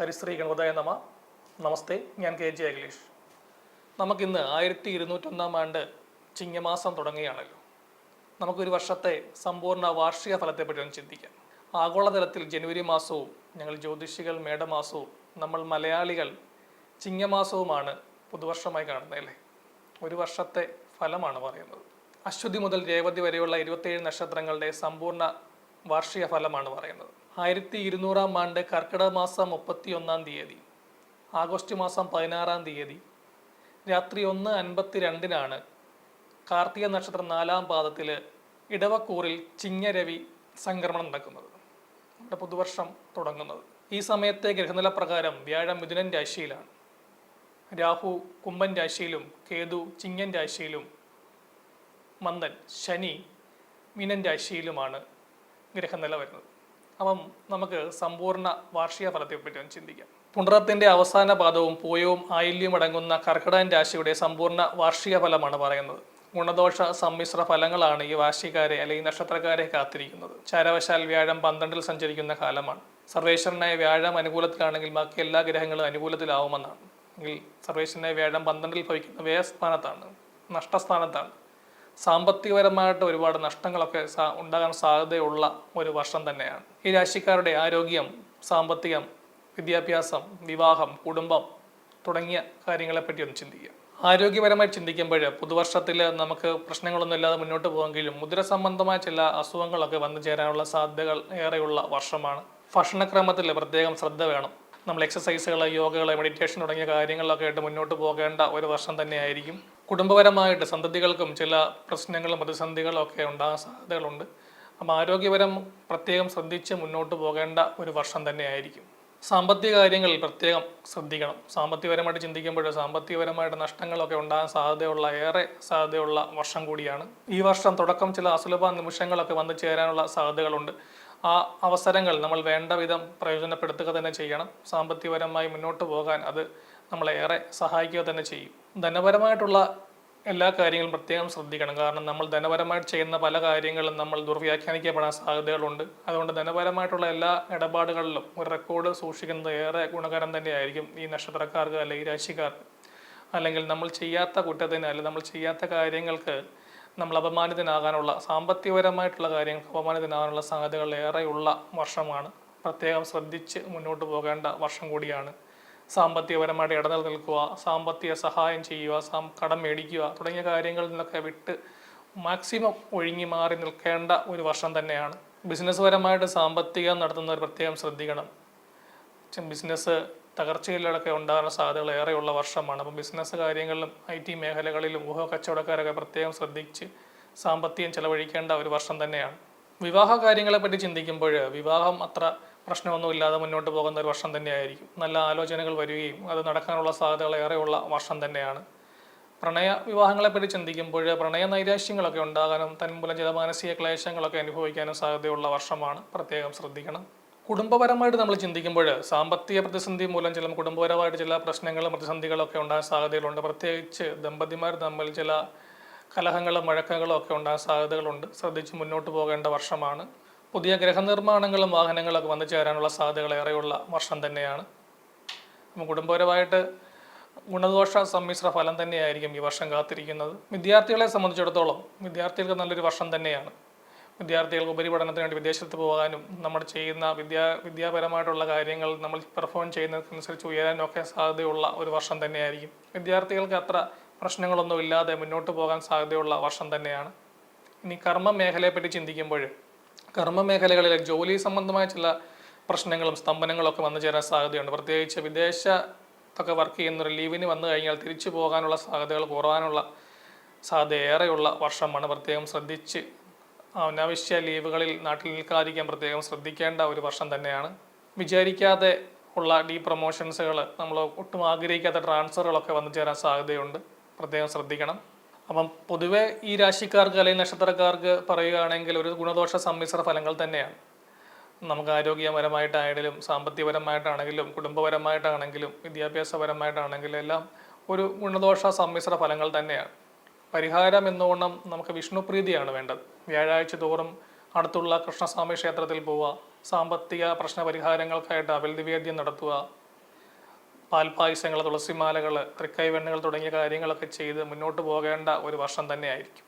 ഹരിശ്രീ ഗണപതായ നമ. നമസ്തേ ഞാൻ K J Akhilesh. നമുക്കിന്ന് ആയിരത്തി ഇരുന്നൂറ്റൊന്നാം ആണ്ട് ചിങ്ങമാസം തുടങ്ങുകയാണല്ലോ. നമുക്കൊരു വർഷത്തെ സമ്പൂർണ വാർഷിക ഫലത്തെപ്പറ്റി ഒന്ന് ചിന്തിക്കാം. ആഗോളതലത്തിൽ ജനുവരി മാസവും ഞങ്ങൾ ജ്യോതിഷികൾ മേടമാസവും നമ്മൾ മലയാളികൾ ചിങ്ങമാസവുമാണ് പുതുവർഷമായി കാണുന്നത് അല്ലേ? ഒരു വർഷത്തെ ഫലമാണ് പറയുന്നത്. അശ്വതി മുതൽ രേവതി വരെയുള്ള ഇരുപത്തേഴ് നക്ഷത്രങ്ങളുടെ സമ്പൂർണ വാർഷിക ഫലമാണ് പറയുന്നത്. ആയിരത്തി ഇരുന്നൂറാം ആണ്ട് കർക്കിടക മാസം മുപ്പത്തി ഒന്നാം തീയതി ആഗസ്റ്റ് മാസം പതിനാറാം തീയതി രാത്രി ഒന്ന് അൻപത്തി രണ്ടിനാണ് കാർത്തിക നക്ഷത്രം നാലാം പാദത്തിൽ ഇടവക്കൂറിൽ ചിങ്ങരവി സംക്രമണം നടക്കുന്നത്. നമ്മുടെ പുതുവർഷം തുടങ്ങുന്നത്. ഈ സമയത്തെ ഗ്രഹനില പ്രകാരം വ്യാഴം മിഥുനൻ രാശിയിലാണ്. രാഹു കുംഭൻ രാശിയിലും കേതു ചിങ്ങൻ രാശിയിലും മന്ദൻ ശനി മീനൻ രാശിയിലുമാണ് ഗ്രഹനില വരുന്നത്. അപ്പം നമുക്ക് സമ്പൂർണ വാർഷിക ഫലത്തെപ്പറ്റി ഒന്ന് ചിന്തിക്കാം. പുണറത്തിന്റെ അവസാന പാദവും പൂയവും ആയില്യവും അടങ്ങുന്ന കർക്കിടകൻ രാശിയുടെ സമ്പൂർണ വാർഷിക ഫലമാണ് പറയുന്നത്. ഗുണദോഷ സമ്മിശ്ര ഫലങ്ങളാണ് ഈ വാശിക്കാരെ അല്ലെങ്കിൽ നക്ഷത്രക്കാരെ കാത്തിരിക്കുന്നത്. ചാരവശാൽ വ്യാഴം പന്ത്രണ്ടിൽ സഞ്ചരിക്കുന്ന കാലമാണ്. സർവേശ്വരനായ വ്യാഴം അനുകൂലത്തിലാണെങ്കിൽ ബാക്കി എല്ലാ ഗ്രഹങ്ങളും അനുകൂലത്തിലാവുമെന്നാണ്. എങ്കിൽ സർവേശ്വരനായ വ്യാഴം പന്ത്രണ്ടിൽ ഭവിക്കുന്ന വ്യയസ്ഥാനത്താണ് നഷ്ടസ്ഥാനത്താണ്. സാമ്പത്തികപരമായിട്ട് ഒരുപാട് നഷ്ടങ്ങളൊക്കെ ഉണ്ടാകാൻ സാധ്യതയുള്ള ഒരു വർഷം തന്നെയാണ്. ഈ രാശിക്കാരുടെ ആരോഗ്യം സാമ്പത്തികം വിദ്യാഭ്യാസം വിവാഹം കുടുംബം തുടങ്ങിയ കാര്യങ്ങളെപ്പറ്റി ഒന്ന് ചിന്തിക്കുക. ആരോഗ്യപരമായി ചിന്തിക്കുമ്പോൾ പുതുവർഷത്തിൽ നമുക്ക് പ്രശ്നങ്ങളൊന്നും ഇല്ലാതെ മുന്നോട്ട് പോകെങ്കിലും മുദ്ര സംബന്ധമായ ചില അസുഖങ്ങളൊക്കെ വന്നു ചേരാനുള്ള സാധ്യതകൾ ഏറെയുള്ള വർഷമാണ്. ഭക്ഷണക്രമത്തിൽ പ്രത്യേകം ശ്രദ്ധ വേണം. നമ്മൾ എക്സസൈസുകൾ യോഗകൾ മെഡിറ്റേഷൻ തുടങ്ങിയ കാര്യങ്ങളിലൊക്കെ ആയിട്ട് മുന്നോട്ട് പോകേണ്ട ഒരു വർഷം തന്നെയായിരിക്കും. കുടുംബപരമായിട്ട് സന്തതികൾക്കും ചില പ്രശ്നങ്ങളും പ്രതിസന്ധികളും ഒക്കെ ഉണ്ടാകാൻ സാധ്യതകളുണ്ട്. അപ്പം ആരോഗ്യപരം പ്രത്യേകം ശ്രദ്ധിച്ച് മുന്നോട്ട് പോകേണ്ട ഒരു വർഷം തന്നെയായിരിക്കും. സാമ്പത്തിക കാര്യങ്ങളിൽ പ്രത്യേകം ശ്രദ്ധിക്കണം. സാമ്പത്തികപരമായിട്ട് ചിന്തിക്കുമ്പോൾ സാമ്പത്തികപരമായിട്ട് നഷ്ടങ്ങളൊക്കെ ഉണ്ടാകാൻ സാധ്യതയുള്ള ഏറെ സാധ്യതയുള്ള വർഷം കൂടിയാണ്. ഈ വർഷം തുടക്കം ചില അസുലഭ നിമിഷങ്ങളൊക്കെ വന്നു ചേരാനുള്ള സാധ്യതകളുണ്ട്. ആ അവസരങ്ങൾ നമ്മൾ വേണ്ട വിധം പ്രയോജനപ്പെടുത്തുക തന്നെ ചെയ്യണം. സാമ്പത്തികപരമായി മുന്നോട്ട് പോകാൻ അത് നമ്മളെ ഏറെ സഹായിക്കുക തന്നെ ചെയ്യും. ധനപരമായിട്ടുള്ള എല്ലാ കാര്യങ്ങളും പ്രത്യേകം ശ്രദ്ധിക്കണം. കാരണം നമ്മൾ ധനപരമായിട്ട് ചെയ്യുന്ന പല കാര്യങ്ങളും നമ്മൾ ദുർവ്യാഖ്യാനിക്കപ്പെടാൻ സാധ്യതകളുണ്ട്. അതുകൊണ്ട് ധനപരമായിട്ടുള്ള എല്ലാ ഇടപാടുകളിലും ഒരു റെക്കോർഡ് സൂക്ഷിക്കുന്നത് ഏറെ ഗുണകരം തന്നെയായിരിക്കും ഈ നക്ഷത്രക്കാർക്ക് അല്ലെങ്കിൽ രാശിക്കാർക്ക്. അല്ലെങ്കിൽ നമ്മൾ ചെയ്യാത്ത കുറ്റത്തിന് അല്ലെങ്കിൽ നമ്മൾ ചെയ്യാത്ത കാര്യങ്ങൾക്ക് നമ്മൾ അപമാനിതനാകാനുള്ള സാമ്പത്തികപരമായിട്ടുള്ള കാര്യങ്ങൾ അപമാനിതനാകാനുള്ള സാധ്യതകൾ ഏറെയുള്ള വർഷമാണ്. പ്രത്യേകം ശ്രദ്ധിച്ച് മുന്നോട്ട് പോകേണ്ട വർഷം കൂടിയാണ്. സാമ്പത്തികപരമായിട്ട് ഇടനിൽ സാമ്പത്തിക സഹായം ചെയ്യുക സാം കടം മേടിക്കുക തുടങ്ങിയ കാര്യങ്ങളിൽ നിന്നൊക്കെ വിട്ട് മാക്സിമം ഒഴുങ്ങി മാറി നിൽക്കേണ്ട ഒരു വർഷം തന്നെയാണ്. ബിസിനസ് പരമായിട്ട് സാമ്പത്തികം നടത്തുന്നവർ പ്രത്യേകം ശ്രദ്ധിക്കണം. ബിസിനസ് തകർച്ചയിലൊക്കെ ഉണ്ടാകാൻ സാധ്യതകൾ ഏറെയുള്ള വർഷമാണ്. അപ്പം ബിസിനസ് കാര്യങ്ങളിലും ഐ ടി മേഖലകളിലും ഊഹ കച്ചവടക്കാരൊക്കെ പ്രത്യേകം ശ്രദ്ധിച്ച് സാമ്പത്തികം ചെലവഴിക്കേണ്ട ഒരു വർഷം തന്നെയാണ്. വിവാഹ കാര്യങ്ങളെപ്പറ്റി ചിന്തിക്കുമ്പോൾ വിവാഹം അത്ര പ്രശ്നമൊന്നുമില്ലാതെ മുന്നോട്ട് പോകുന്ന ഒരു വർഷം തന്നെയായിരിക്കും. നല്ല ആലോചനകൾ വരികയും അത് നടക്കാനുള്ള സാധ്യതകൾ ഏറെയുള്ള വർഷം തന്നെയാണ്. പ്രണയ വിവാഹങ്ങളെപ്പറ്റി ചിന്തിക്കുമ്പോൾ പ്രണയ നൈരാശ്യങ്ങളൊക്കെ ഉണ്ടാകാനും തന്മൂലം ചില മാനസിക ക്ലേശങ്ങളൊക്കെ അനുഭവിക്കാനും സാധ്യതയുള്ള വർഷമാണ്. പ്രത്യേകം ശ്രദ്ധിക്കണം. കുടുംബപരമായിട്ട് നമ്മൾ ചിന്തിക്കുമ്പോൾ സാമ്പത്തിക പ്രതിസന്ധി മൂലം ചില കുടുംബപരമായിട്ട് ചില പ്രശ്നങ്ങളും പ്രതിസന്ധികളൊക്കെ ഉണ്ടാകാൻ സാധ്യതകളുണ്ട്. പ്രത്യേകിച്ച് ദമ്പതിമാർ തമ്മിൽ ചില കലഹങ്ങളും മഴക്കങ്ങളും ഒക്കെ ഉണ്ടാകാൻ സാധ്യതകളുണ്ട്. ശ്രദ്ധിച്ച് മുന്നോട്ട് പോകേണ്ട വർഷമാണ്. പുതിയ ഗൃഹനിർമ്മാണങ്ങളും വാഹനങ്ങളൊക്കെ വന്നു ചേരാനുള്ള സാധ്യതകൾ ഏറെയുള്ള വർഷം തന്നെയാണ്. കുടുംബപരമായിട്ട് ഗുണദോഷ സമ്മിശ്ര ഫലം തന്നെയായിരിക്കും ഈ വർഷം കാത്തിരിക്കുന്നത്. വിദ്യാർത്ഥികളെ സംബന്ധിച്ചിടത്തോളം വിദ്യാർത്ഥികൾക്ക് നല്ലൊരു വർഷം തന്നെയാണ്. വിദ്യാർത്ഥികൾക്ക് ഉപരിപഠനത്തിന് വേണ്ടി വിദേശത്ത് പോകാനും നമ്മൾ ചെയ്യുന്ന വിദ്യാ വിദ്യാപരമായിട്ടുള്ള കാര്യങ്ങൾ നമ്മൾ പെർഫോം ചെയ്യുന്നതനുസരിച്ച് ഉയരാനും ഒക്കെ സാധ്യതയുള്ള ഒരു വർഷം തന്നെയായിരിക്കും. വിദ്യാർത്ഥികൾക്ക് അത്ര പ്രശ്നങ്ങളൊന്നും ഇല്ലാതെ മുന്നോട്ട് പോകാൻ സാധ്യതയുള്ള വർഷം തന്നെയാണ്. ഇനി കർമ്മ മേഖലയെപ്പറ്റി ചിന്തിക്കുമ്പോൾ കർമ്മ മേഖലകളിലെ ജോലി സംബന്ധമായ ചില പ്രശ്നങ്ങളും സ്തംഭനങ്ങളും ഒക്കെ വന്നു ചേരാൻ സാധ്യതയുണ്ട്. പ്രത്യേകിച്ച് വിദേശത്തൊക്കെ വർക്ക് ചെയ്യുന്നൊരു ലീവിന് വന്നു കഴിഞ്ഞാൽ തിരിച്ചു പോകാനുള്ള സാധ്യതകൾ കുറവാനുള്ള സാധ്യത ഏറെയുള്ള വർഷമാണ്. പ്രത്യേകം ശ്രദ്ധിച്ച് അനാവശ്യ ലീവുകളിൽ നാട്ടിൽ നിൽക്കാതിരിക്കാൻ പ്രത്യേകം ശ്രദ്ധിക്കേണ്ട ഒരു വർഷം തന്നെയാണ്. വിചാരിക്കാതെ ഉള്ള ഡീ പ്രൊമോഷൻസുകൾ നമ്മൾ ഒട്ടും ആഗ്രഹിക്കാത്ത ട്രാൻസ്ഫറുകളൊക്കെ വന്നു ചേരാൻ സാധ്യതയുണ്ട്. പ്രത്യേകം ശ്രദ്ധിക്കണം. അപ്പം പൊതുവേ ഈ രാശിക്കാർക്ക് അല്ലെങ്കിൽ നക്ഷത്രക്കാർക്ക് പറയുകയാണെങ്കിൽ ഒരു ഗുണദോഷ സമ്മിശ്ര ഫലങ്ങൾ തന്നെയാണ്. നമുക്ക് ആരോഗ്യപരമായിട്ടാണെങ്കിലും സാമ്പത്തികപരമായിട്ടാണെങ്കിലും കുടുംബപരമായിട്ടാണെങ്കിലും വിദ്യാഭ്യാസപരമായിട്ടാണെങ്കിലും എല്ലാം ഒരു ഗുണദോഷ സമ്മിശ്ര ഫലങ്ങൾ തന്നെയാണ്. പരിഹാരം എന്നോണം നമുക്ക് വിഷ്ണുപ്രീതിയാണ് വേണ്ടത്. വ്യാഴാഴ്ച തോറും അടുത്തുള്ള കൃഷ്ണസ്വാമി ക്ഷേത്രത്തിൽ പോവുക സാമ്പത്തിക പ്രശ്ന പരിഹാരങ്ങൾക്കായിട്ട് അവൽദിവേദ്യം നടത്തുക പാൽപായസങ്ങൾ തുളസിമാലകൾ തൃക്കൈവെണ്ണകൾ തുടങ്ങിയ കാര്യങ്ങളൊക്കെ ചെയ്ത് മുന്നോട്ട് പോകേണ്ട ഒരു വർഷം തന്നെയായിരിക്കും.